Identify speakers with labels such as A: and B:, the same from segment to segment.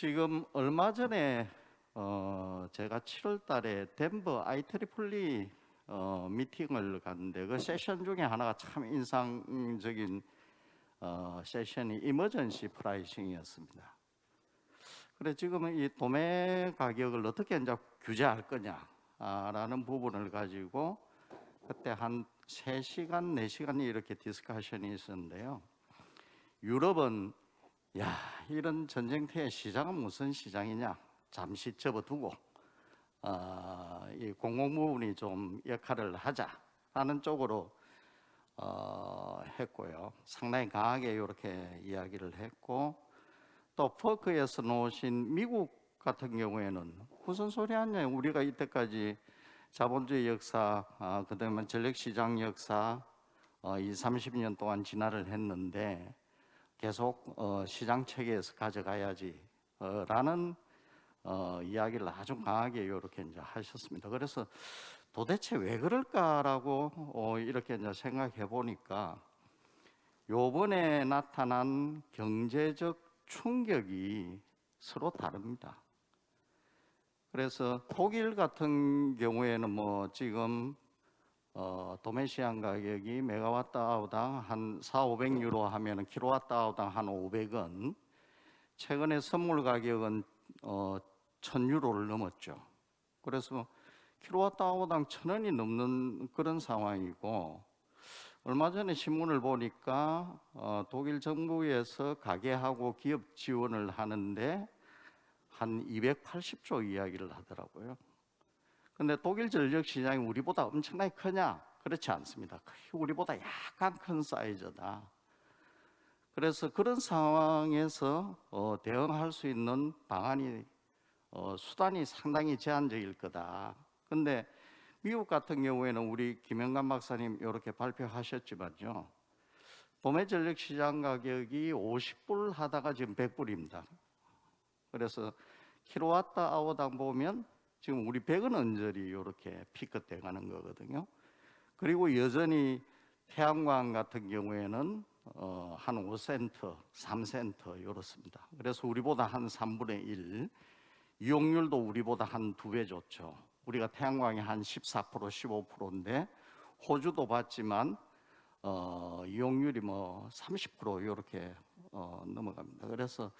A: 지금 얼마 전에 어 제가 7월 달에 덴버 아이트리플리 어 미팅을 갔는데 그 세션 중에 하나가 참 인상적인 어 세션이 이머전시 프라이싱이었습니다. 그래 지금은 이 도매 가격을 어떻게 이제 규제할 거냐라는 부분을 가지고 그때 한 3시간, 4시간 이렇게 디스커션이 있었는데요. 유럽은 야 이런 전쟁터의 시장은 무슨 시장이냐 잠시 접어두고 어, 이 공공 부분이 좀 역할을 하자라는 쪽으로 어, 했고요. 상당히 강하게 이렇게 이야기를 했고 또 퍼크에서 놓으신 미국 같은 경우에는 무슨 소리 하냐 우리가 이때까지 자본주의 역사 어, 그다음에 전력시장 역사 어, 2, 30년 동안 진화를 했는데 계속 어, 시장 체계에서 가져가야지 어, 라는 어, 이야기를 아주 강하게 이렇게 이제 하셨습니다. 그래서 도대체 왜 그럴까라고 어, 이렇게 이제 생각해 보니까 요번에 나타난 경제적 충격이 서로 다릅니다. 그래서 독일 같은 경우에는 뭐 지금 어, 도매시장 가격이 메가와트 아우당 한 4, 500유로 하면은 킬로와트 아우당 한 500원. 최근에 선물 가격은 어, 1000유로를 넘었죠. 그래서 킬로와트 아우당 1000원이 넘는 그런 상황이고 얼마 전에 신문을 보니까 어, 독일 정부에서 가게하고 기업 지원을 하는데 한 280조 이야기를 하더라고요. 근데 독일 전력 시장이 우리보다 엄청나게 크냐? 그렇지 않습니다. 우리보다 약간 큰 사이즈다. 그래서 그런 상황에서 어, 대응할 수 있는 방안이 어, 수단이 상당히 제한적일 거다. 근데 미국 같은 경우에는 우리 김영관 박사님 이렇게 발표하셨지만요. 도매 전력 시장 가격이 50불 하다가 지금 100불입니다. 그래서 킬로와트 아워당 보면 지금 우리 100원 언저리 이렇게 피크돼 가는 거거든요. 그리고 여전히 태양광 같은 경우에는 어, 한 5센트, 3센트 이렇습니다. 그래서 우리보다 한 3분의 1, 이용률도 우리보다 한 두 배 좋죠. 우리가 태양광이 한 14%, 15%인데 호주도 봤지만 어, 이용률이 뭐 30% 이렇게 어, 넘어갑니다. 그래서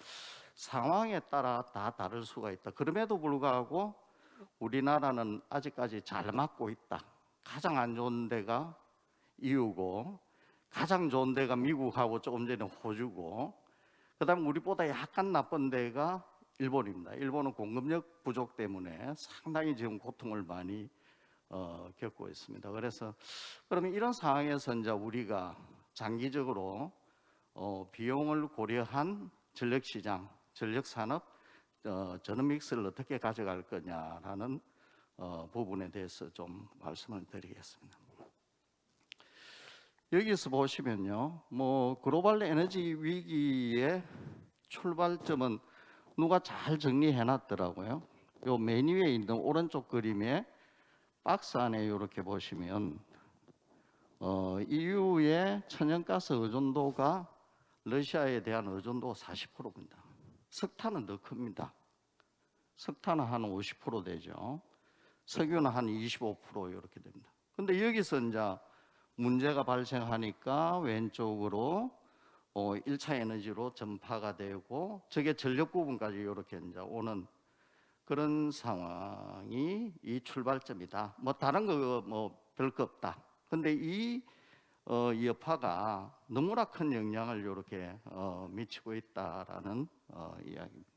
A: 상황에 따라 다 다를 수가 있다. 그럼에도 불구하고 우리나라는 아직까지 잘 맞고 있다. 가장 안 좋은 데가 이유고 가장 좋은 데가 미국하고 조금 전에 호주고 그다음 우리보다 약간 나쁜 데가 일본입니다. 일본은 공급력 부족 때문에 상당히 지금 고통을 많이 어, 겪고 있습니다. 그래서 그러면 이런 상황에서 이제 우리가 장기적으로 어, 비용을 고려한 전력 시장, 전력 산업 어, 전원 믹스를 어떻게 가져갈 거냐라는 어, 부분에 대해서 좀 말씀을 드리겠습니다. 여기서 보시면요, 뭐 글로벌 에너지 위기의 출발점은 누가 잘 정리해 놨더라고요. 요 메인 위에 있는 오른쪽 그림에 박스 안에 이렇게 보시면 어, EU의 천연가스 의존도가 러시아에 대한 의존도가 40%입니다. 석탄은 더 큽니다. 석탄은 한 50% 되죠. 석유는 한 25% 이렇게 됩니다. 근데 여기서 이제 문제가 발생하니까 왼쪽으로 어, 1차 에너지로 전파가 되고 저게 전력 부분까지 이렇게 이제 오는 그런 상황이 이 출발점이다. 뭐 다른 거 뭐 별거 없다. 근데 이 어, 여파가 너무나 큰 영향을 이렇게 어, 미치고 있다라는 어, 이야기입니다.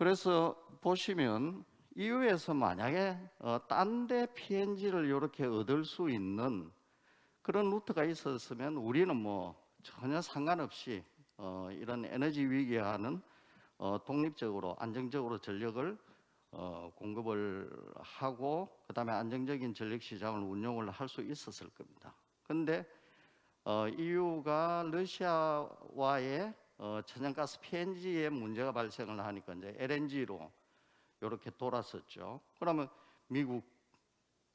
A: 그래서 보시면 이후에서 만약에 어, 딴데 PNG를 이렇게 얻을 수 있는 그런 루트가 있었으면 우리는 뭐 전혀 상관없이 어, 이런 에너지 위기와는 어, 독립적으로 안정적으로 전력을 어, 공급을 하고 그다음에 안정적인 전력 시장을 운영을 할 수 있었을 겁니다. 그런데 어, EU가 러시아와의 어, 천연가스 PNG에 문제가 발생을 하니까 이제 LNG로 이렇게 돌았었죠. 그러면 미국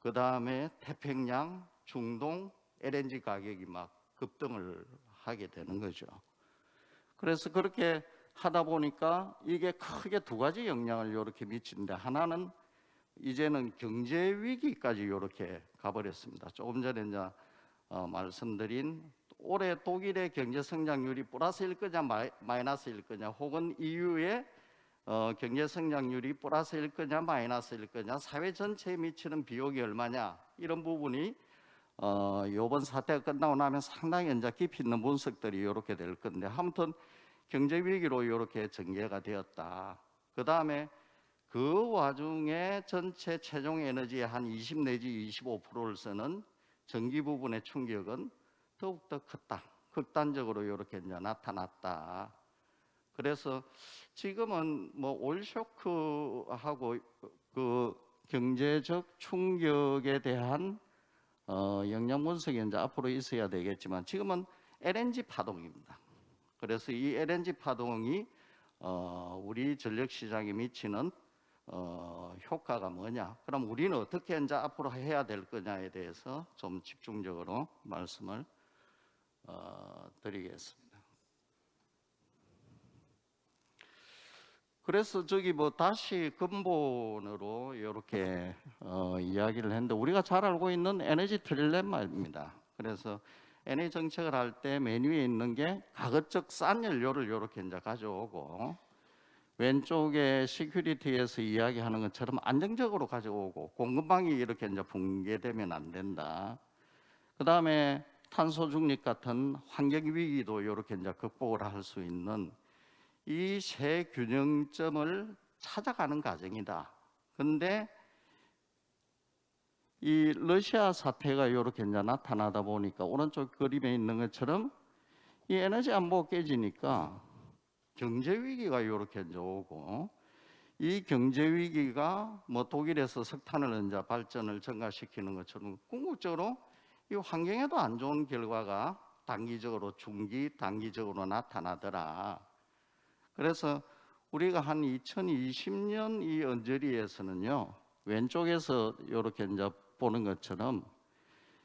A: 그 다음에 태평양, 중동 LNG 가격이 막 급등을 하게 되는 거죠. 그래서 그렇게 하다 보니까 이게 크게 두 가지 영향을 이렇게 미치는데 하나는 이제는 경제 위기까지 이렇게 가버렸습니다. 조금 전에 이제 어, 말씀드린 올해 독일의 경제 성장률이 플러스일 거냐 마이- 마이너스일 거냐 혹은 EU의 어, 경제 성장률이 플러스일 거냐 마이너스일 거냐 사회 전체에 미치는 비용이 얼마냐 이런 부분이 어, 이번 사태가 끝나고 나면 상당히 이제 깊이 있는 분석들이 이렇게 될 건데 아무튼 경제 위기로 이렇게 전개가 되었다. 그 다음에 그 와중에 전체 최종 에너지의 한 20 내지 25%를 쓰는 전기 부분의 충격은 더욱더 컸다. 극단적으로 이렇게 이제 나타났다. 그래서 지금은 뭐 올 쇼크하고 그 경제적 충격에 대한 어, 영양 분석이 이제 앞으로 있어야 되겠지만 지금은 LNG 파동입니다. 그래서 이 LNG 파동이 어, 우리 전력 시장에 미치는 어, 효과가 뭐냐? 그럼 우리는 어떻게 이제 앞으로 해야 될 거냐에 대해서 좀 집중적으로 말씀을 어, 드리겠습니다. 그래서 저기 뭐 다시 근본으로 이렇게 어, 이야기를 했는데 우리가 잘 알고 있는 에너지 딜레마입니다. 그래서 에너지 정책을 할 때 메뉴에 있는 게 가급적 싼 연료를 이렇게 이제 가져오고 왼쪽에 시큐리티에서 이야기하는 것처럼 안정적으로 가져오고 공급망이 이렇게 이제 붕괴되면 안 된다. 그 다음에 탄소 중립 같은 환경 위기도 이렇게 이제 극복을 할 수 있는 이 세 균형점을 찾아가는 과정이다. 근데 이 러시아 사태가 이렇게 이제 나타나다 보니까 오른쪽 그림에 있는 것처럼 이 에너지 안보가 깨지니까 경제 위기가 이렇게 이제 오고 이 경제 위기가 뭐 독일에서 석탄을 이제 발전을 증가시키는 것처럼 궁극적으로 이 환경에도 안 좋은 결과가 단기적으로 중기 단기적으로 나타나더라. 그래서 우리가 한 2020년 이 언저리에서는요 왼쪽에서 이렇게 이제 보는 것처럼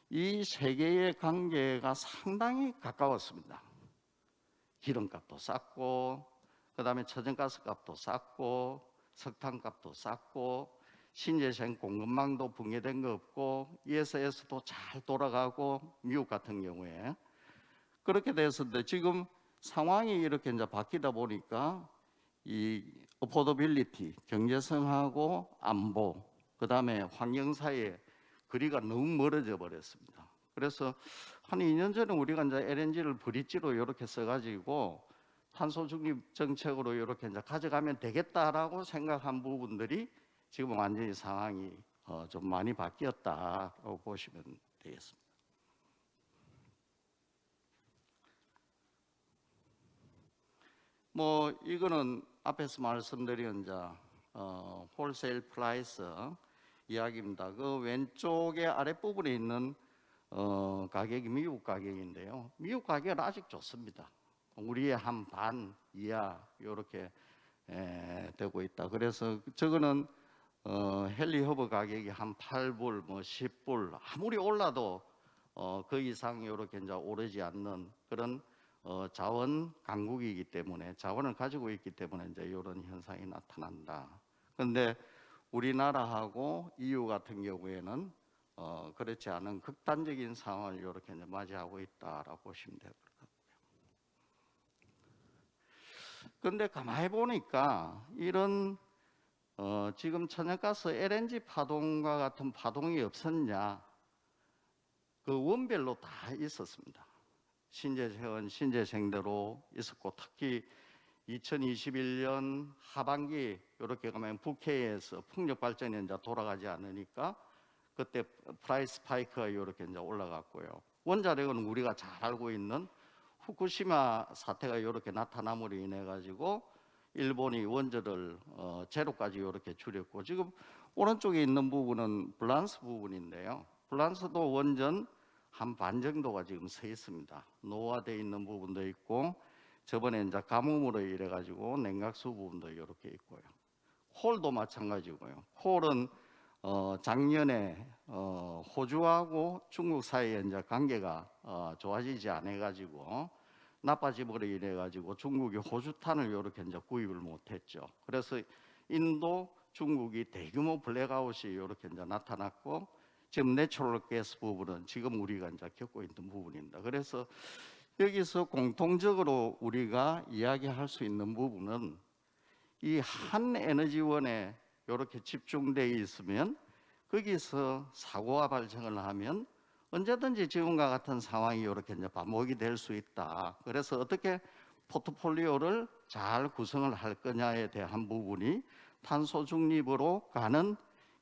A: 이 세 개의 관계가 상당히 가까웠습니다. 기름값도 쌌고, 그 다음에 천연가스 값도 쌌고, 석탄값도 쌌고, 신재생 공급망도 붕괴된 거 없고, ESS도 잘 돌아가고, 미국 같은 경우에 그렇게 됐었는데 지금 상황이 이렇게 이제 바뀌다 보니까 이 어포더빌리티, 경제성하고 안보, 그 다음에 환경 사이에 거리가 너무 멀어져 버렸습니다. 그래서 한 2년 전에 우리가 이제 LNG를 브릿지로 이렇게 써가지고 탄소 중립 정책으로 이렇게 이제 가져가면 되겠다라고 생각한 부분들이 지금 완전히 상황이 어, 좀 많이 바뀌었다라고 보시면 되겠습니다. 뭐 이거는 앞에서 말씀드린 이제 어, 홀세일 프라이스 이야기입니다. 그 왼쪽에 아랫부분에 있는 어, 가격이 미국 가격인데요. 미국 가격은 아직 좋습니다. 우리의 한 반 이하 이렇게 에, 되고 있다. 그래서 저거는 어, 헨리 허브 가격이 한 8불, 뭐 10불 아무리 올라도 어, 그 이상 이렇게 이제 오르지 않는 그런 어, 자원 강국이기 때문에 자원을 가지고 있기 때문에 이제 이런 현상이 나타난다. 그런데 우리나라하고 EU 같은 경우에는 어, 그렇지 않은 극단적인 상황을 이렇게 이제 맞이하고 있다라고 보시면 될 것 같고요. 그런데 가만히 보니까 이런 어, 지금 천연가스 LNG 파동과 같은 파동이 없었냐? 그 원별로 다 있었습니다. 신재생은 신재생대로 있었고 특히 2021년 하반기 이렇게 가면 북해에서 풍력 발전이 이제 돌아가지 않으니까 그때 프라이스 스파이크가 이렇게 이제 올라갔고요. 원자력은 우리가 잘 알고 있는 후쿠시마 사태가 이렇게 나타남으로 인해 가지고 일본이 원전을 어, 제로까지 이렇게 줄였고 지금 오른쪽에 있는 부분은 블란스 부분인데요. 블란스도 원전 한 반 정도가 지금 서 있습니다. 노화되어 있는 부분도 있고 저번에 이제 가뭄으로 이래 가지고 냉각수 부분도 이렇게 있고요. 콜도 마찬가지고요. 콜은 어, 작년에 어, 호주하고 중국 사이에 이제 관계가 어, 좋아지지 않아 가지고 나빠짐으로 인해 가지고 중국이 호주탄을 이렇게 이제 구입을 못했죠. 그래서 인도, 중국이 대규모 블랙아웃이 이렇게 이제 나타났고 지금 내추럴 가스 부분은 지금 우리가 이제 겪고 있는 부분입니다. 그래서 여기서 공통적으로 우리가 이야기할 수 있는 부분은 이 한 에너지원에 이렇게 집중되어 있으면 거기서 사고가 발생을 하면 언제든지 지금과 같은 상황이 이렇게 이제 반복이 될 수 있다. 그래서 어떻게 포트폴리오를 잘 구성을 할 거냐에 대한 부분이 탄소 중립으로 가는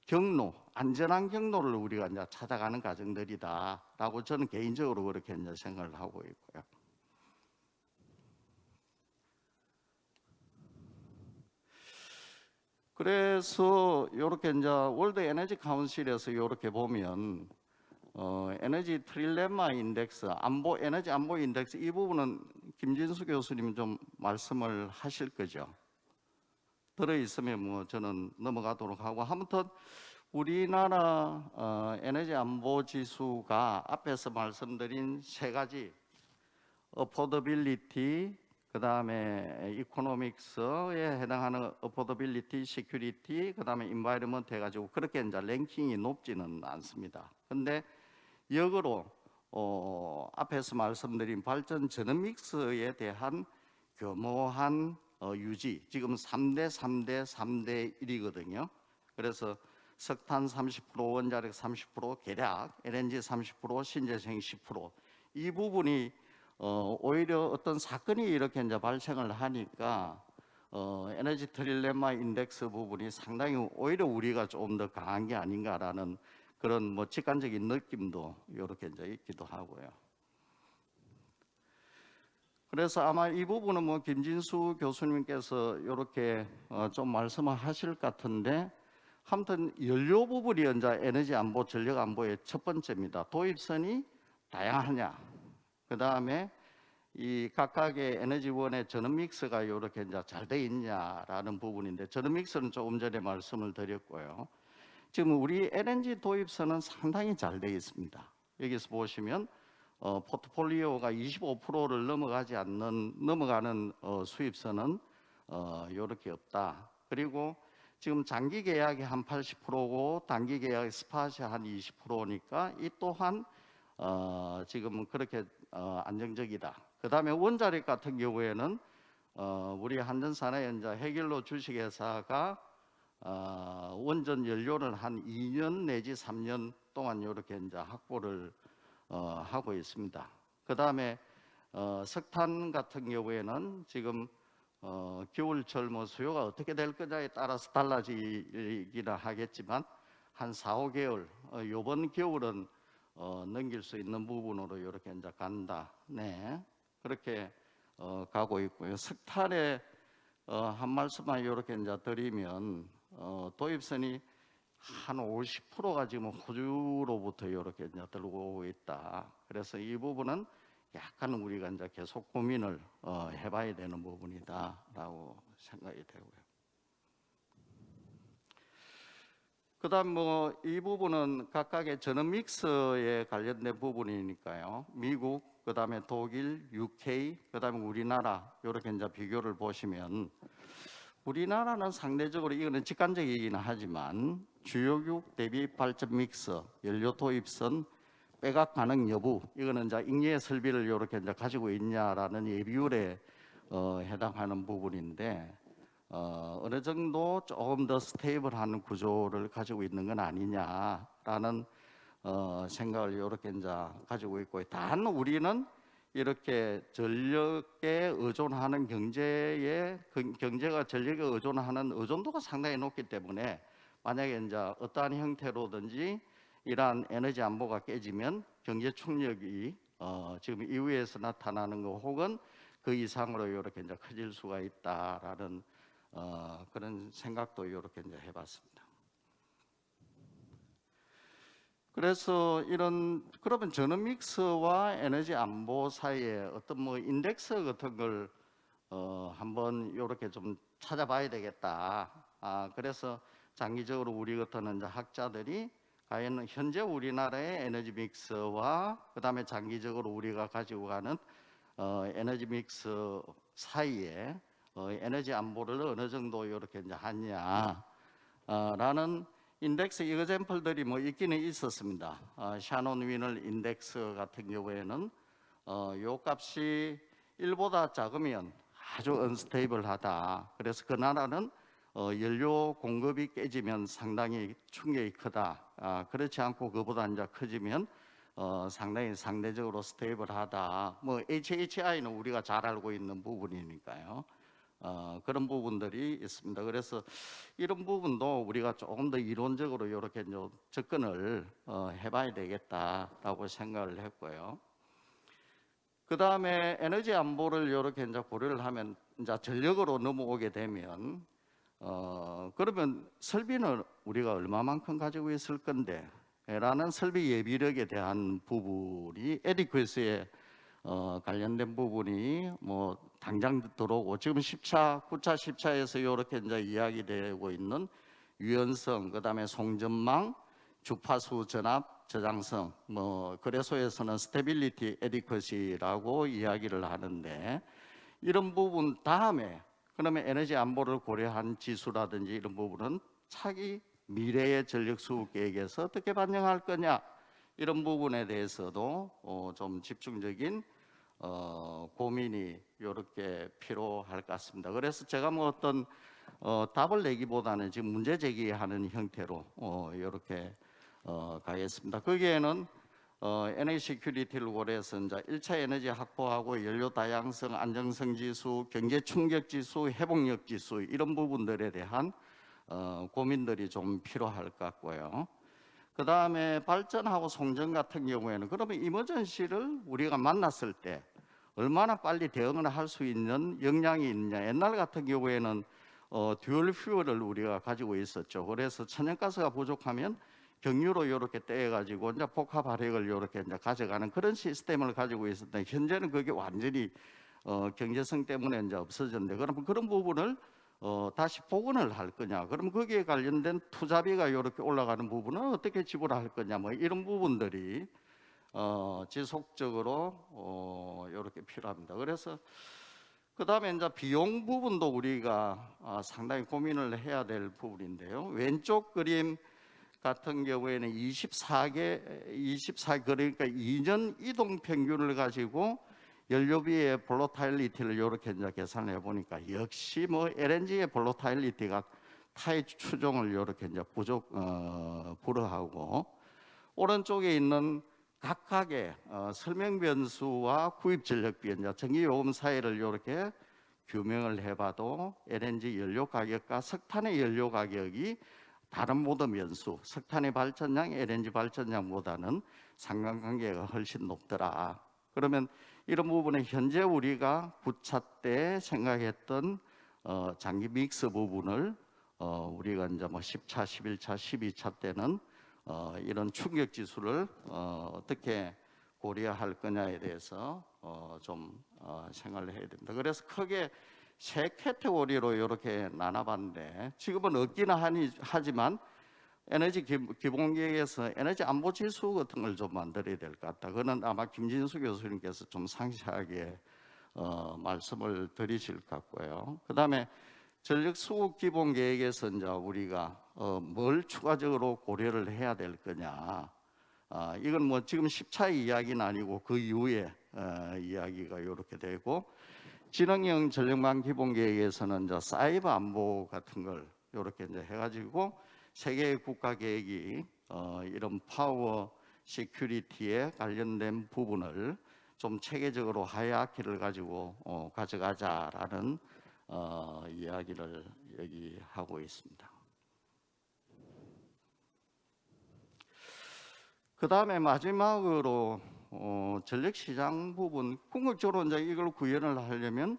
A: 경로, 안전한 경로를 우리가 이제 찾아가는 과정들이다라고 저는 개인적으로 그렇게 이제 생각을 하고 있고요. 그래서 이렇게 이제 월드 에너지 카운실에서 이렇게 보면 어, 에너지 트릴레마 인덱스, 안보 에너지 안보 인덱스 이 부분은 김진수 교수님 좀 말씀을 하실 거죠. 들어 있으면 뭐 저는 넘어가도록 하고 아무튼 우리나라 어, 에너지 안보 지수가 앞에서 말씀드린 세 가지 어포더빌리티 그다음에 이코노믹스에 해당하는 어포더빌리티, 시큐리티, 그다음에 인바이러먼트 해 가지고 그렇게 이제 랭킹이 높지는 않습니다. 근데 역으로 어, 앞에서 말씀드린 발전 전원 믹스에 대한 교모한 어, 유지 지금 3대 3대 3대 1이거든요. 그래서 석탄 30%, 원자력 30%, 계략, LNG 30%, 신재생 10%이 부분이 어, 오히려 어떤 사건이 이렇게 이제 발생을 하니까 어, 에너지 트릴레마 인덱스 부분이 상당히 오히려 우리가 좀더 강한 게 아닌가라는 그런 뭐 직관적인 느낌도 이렇게 이제 있기도 하고요. 그래서 아마 이 부분은 뭐 김진수 교수님께서 이렇게 어, 좀 말씀을 하실 것 같은데 아무튼 연료 부분이 이제 에너지 안보, 전력 안보의 첫 번째입니다. 도입선이 다양하냐, 그 다음에 이 각각의 에너지원의 전원 믹스가 이렇게 이제 잘 돼 있냐라는 부분인데 전원 믹스는 조금 전에 말씀을 드렸고요. 지금 우리 LNG 도입선은 상당히 잘돼 있습니다. 여기서 보시면 어, 포트폴리오가 25%를 넘어가지 않는 넘어가는 어, 수입선은 어, 이렇게 없다. 그리고 지금 장기 계약이 한 80%고 단기 계약 스팟이 한 20%니까 이 또한 어, 지금 그렇게 어, 안정적이다. 그 다음에 원자력 같은 경우에는 어, 우리 한전산하연자 해결로 주식회사가 어, 원전 연료를 한 2년 내지 3년 동안 이렇게 이제 확보를 어, 하고 있습니다. 그 다음에 어, 석탄 같은 경우에는 지금 어, 겨울철 뭐 수요가 어떻게 될 거냐에 따라서 달라지기는 하겠지만 한 4, 5개월 어, 이번 겨울은 어, 넘길 수 있는 부분으로 이렇게 이제 간다. 네, 그렇게 어, 가고 있고요. 석탄에 어, 한 말씀만 이렇게 이제 드리면 어, 도입선이 한 50%가 지금 호주로부터 이렇게 이제 들고 있다. 그래서 이 부분은 약간 우리가 이제 계속 고민을 어, 해봐야 되는 부분이다라고 생각이 되고요. 그다음 뭐 이 부분은 각각의 전원 믹스에 관련된 부분이니까요. 미국, 그다음에 독일, UK, 그다음에 우리나라 이렇게 이제 비교를 보시면 우리나라는 상대적으로 이거는 직관적이기는 하지만 주요국 대비 발전 믹스, 연료 도입선, 빼각 가능 여부 이거는 이제 ing의 설비를 이렇게 이제 가지고 있냐라는 예비율에 어, 해당하는 부분인데 어, 어느 정도 조금 더 스테이블한 구조를 가지고 있는 건 아니냐라는 어, 생각을 이렇게 이제 가지고 있고 단 우리는 이렇게 전력에 의존하는 경제에 그 경제가 전력에 의존하는 의존도가 상당히 높기 때문에 만약에 이제 어떠한 형태로든지 이러한 에너지 안보가 깨지면 경제 충격이 어, 지금 이후에서 나타나는 거 혹은 그 이상으로 이렇게 이제 커질 수가 있다라는 어, 그런 생각도 이렇게 이제 해봤습니다. 그래서 이런 그러면 전원 믹스와 에너지 안보 사이에 어떤 뭐 인덱스 같은 걸 어, 한번 이렇게 좀 찾아봐야 되겠다. 아, 그래서 장기적으로 우리 같은 학자들이 과연 현재 우리나라의 에너지 믹스와 그다음에 장기적으로 우리가 가지고 가는 어, 에너지 믹스 사이에 어, 에너지 안보를 어느 정도 이렇게 이제 하냐 어, 라는 인덱스 이그젠플들이 뭐 있기는 있었습니다. 어, 샤논 위널 인덱스 같은 경우에는 어, 요 값이 1보다 작으면 아주 언스테이블하다. 그래서 그 나라는 어, 연료 공급이 깨지면 상당히 충격이 크다. 아, 그렇지 않고 그보다 이제 커지면 어, 상당히 상대적으로 스테이블하다. 뭐 HHI는 우리가 잘 알고 있는 부분이니까요. 어, 그런 부분들이 있습니다. 그래서 이런 부분도 우리가 조금 더 이론적으로 이렇게 접근을 어, 해봐야 되겠다라고 생각을 했고요. 그 다음에 에너지 안보를 이렇게 이제 고려를 하면 이제 전력으로 넘어오게 되면 어, 그러면 설비는 우리가 얼마만큼 가지고 있을 건데 라는 설비 예비력에 대한 부분이 에디퀴스에 어, 관련된 부분이 뭐 당장 들어오고 지금 10차, 9차, 10차에서 이렇게 이제 이야기되고 있는 유연성, 그다음에 송전망, 주파수 전압, 저장성, 뭐 거래소에서는 스테빌리티 에디쿼시라고 이야기를 하는데 이런 부분 다음에 그러면 에너지 안보를 고려한 지수라든지 이런 부분은 차기 미래의 전력 수급 계획에서 어떻게 반영할 거냐? 이런 부분에 대해서도 어, 좀 집중적인 어, 고민이 이렇게 필요할 것 같습니다. 그래서 제가 뭐 어떤 어, 답을 내기보다는 지금 문제 제기하는 형태로 어, 이렇게 어, 가겠습니다. 거기에는 어, 에너지 시큐리티를 고려해서 이제 1차 에너지 확보하고 연료 다양성, 안정성 지수, 경제 충격 지수, 회복력 지수 이런 부분들에 대한 어, 고민들이 좀 필요할 것 같고요. 그 다음에 발전하고 송전 같은 경우에는 그러면 이머전시를 우리가 만났을 때 얼마나 빨리 대응을 할 수 있는 역량이 있느냐. 옛날 같은 경우에는 어, 듀얼 퓨얼을 우리가 가지고 있었죠. 그래서 천연가스가 부족하면 경유로 이렇게 떼가지고 이제 복합 발핵을 이렇게 이제 가져가는 그런 시스템을 가지고 있었는데 현재는 그게 완전히 어, 경제성 때문에 이제 없어졌는데 그러면 그런 부분을 어, 다시 복원을 할 거냐? 그럼 거기에 관련된 투자비가 이렇게 올라가는 부분은 어떻게 지불할 거냐? 뭐 이런 부분들이 어, 지속적으로 어, 이렇게 필요합니다. 그래서 그 다음에 이제 비용 부분도 우리가 아, 상당히 고민을 해야 될 부분인데요. 왼쪽 그림 같은 경우에는 24개, 24 그러니까 2년 이동 평균을 가지고 연료비의 볼로타일리티를 이렇게 이제 계산해 보니까 역시 뭐 LNG의 볼로타일리티가 타입 추종을 이렇게 이제 부족 어, 불허하고 오른쪽에 있는 각각의 어, 설명 변수와 구입 전력비 이제 전기 요금 사이를 이렇게 규명을 해봐도 LNG 연료 가격과 석탄의 연료 가격이 다른 모든 변수, 석탄의 발전량, LNG 발전량보다는 상관관계가 훨씬 높더라. 그러면 이런 부분에 현재 우리가 9차 때 생각했던 어, 장기 믹스 부분을 어, 우리가 이제 뭐 10차, 11차, 12차 때는 어, 이런 충격 지수를 어, 어떻게 고려할 거냐에 대해서 어, 좀 어, 생각을 해야 됩니다. 그래서 크게 세 카테고리로 이렇게 나눠봤는데 지금은 없기는 하지만 에너지 기- 기본계획에서 에너지 안보 지수 같은 걸 좀 만들어야 될 것 같다. 그거는 아마 김진수 교수님께서 좀 상세하게 어, 말씀을 드리실 것 같고요. 그 다음에 전력 수급 기본 계획에서 이제 우리가 어, 뭘 추가적으로 고려를 해야 될 거냐. 아, 이건 뭐 지금 10차 이야기는 아니고 그 이후에 어, 이야기가 이렇게 되고 지능형 전력망 기본 계획에서는 이제 사이버 안보 같은 걸 이렇게 이제 해가지고 세계 국가 계획이 어, 이런 파워 시큐리티에 관련된 부분을 좀 체계적으로 하야키를 가지고 어, 가져가자라는 어, 이야기를 여기 하고 있습니다. 그 다음에 마지막으로 어, 전력 시장 부분 궁극적으로 이제 이걸 구현을 하려면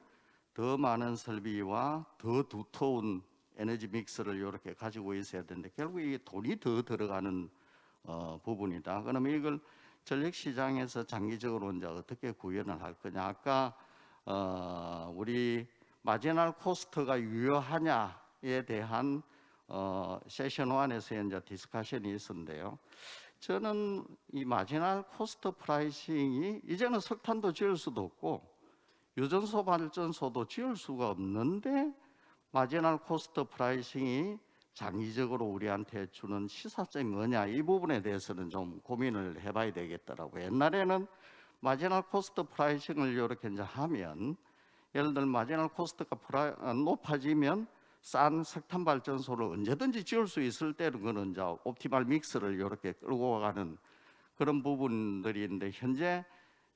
A: 더 많은 설비와 더 두터운 에너지 믹스를 이렇게 가지고 있어야 되는데 결국 이게 돈이 더 들어가는 어, 부분이다. 그러면 이걸 전력 시장에서 장기적으로 이제 어떻게 구현을 할 거냐? 아까 어, 우리 마지널 코스트가 유효하냐에 대한 어, 세션 1에서 이제 디스커션이 있었는데요. 저는 이 마지널 코스트 프라이싱이 이제는 석탄도 지을 수도 없고 유전소 발전소도 지을 수가 없는데 마지널 코스트 프라이싱이 장기적으로 우리한테 주는 시사점이 뭐냐 이 부분에 대해서는 좀 고민을 해봐야 되겠더라고요. 옛날에는 마지널 코스트 프라이싱을 이렇게 이제 하면 예를 들면 마지널 코스트가 높아지면 싼 석탄 발전소를 언제든지 지을 수 있을 때는 그는 이제 옵티말 믹스를 이렇게 끌고 가는 그런 부분들이 있는데 현재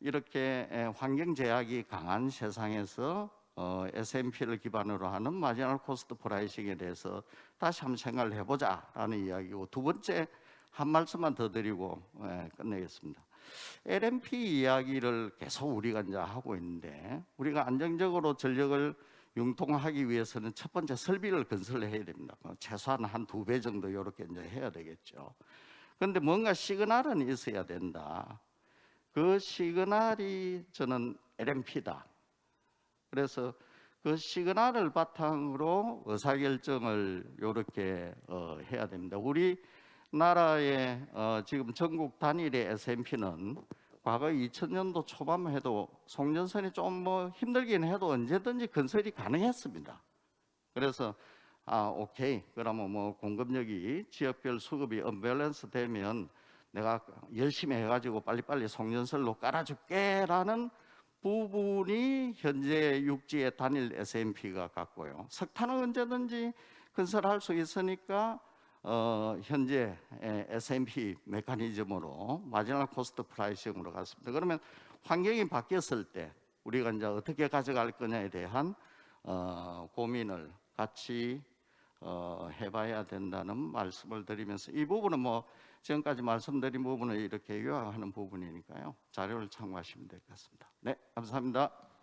A: 이렇게 에, 환경 제약이 강한 세상에서 어, S&P를 기반으로 하는 마지널 코스트 프라이싱에 대해서 다시 한번 생각을 해보자라는 이야기고 두 번째 한 말씀만 더 드리고 예, 끝내겠습니다. LNP 이야기를 계속 우리가 이제 하고 있는데 우리가 안정적으로 전력을 융통하기 위해서는 첫 번째 설비를 건설해야 됩니다. 뭐 최소한 한 두 배 정도 이렇게 이제 해야 되겠죠. 그런데 뭔가 시그널은 있어야 된다. 그 시그널이 저는 LNP다. 그래서 그 시그널을 바탕으로 의사결정을 이렇게 어, 해야 됩니다. 우리 나라의 어, 지금 전국 단일의 S&P는 과거 2000년도 초반만 해도 송전선이 좀 뭐 힘들긴 해도 언제든지 건설이 가능했습니다. 그래서 아 오케이 그러면 뭐 공급력이 지역별 수급이 언밸런스 되면 내가 열심히 해가지고 빨리빨리 송전선로 깔아줄게라는 부분이 현재 육지의 단일 S&P가 같고요. 석탄은 언제든지 건설할 수 있으니까 어, 현재 에, S&P 메커니즘으로 마지막 코스트 프라이싱으로 갔습니다. 그러면 환경이 바뀌었을 때 우리가 이제 어떻게 가져갈 거냐에 대한 어, 고민을 같이 어, 해봐야 된다는 말씀을 드리면서 이 부분은 뭐 지금까지 말씀드린 부분을 이렇게 요약하는 부분이니까요 자료를 참고하시면 될 것 같습니다. 네, 감사합니다.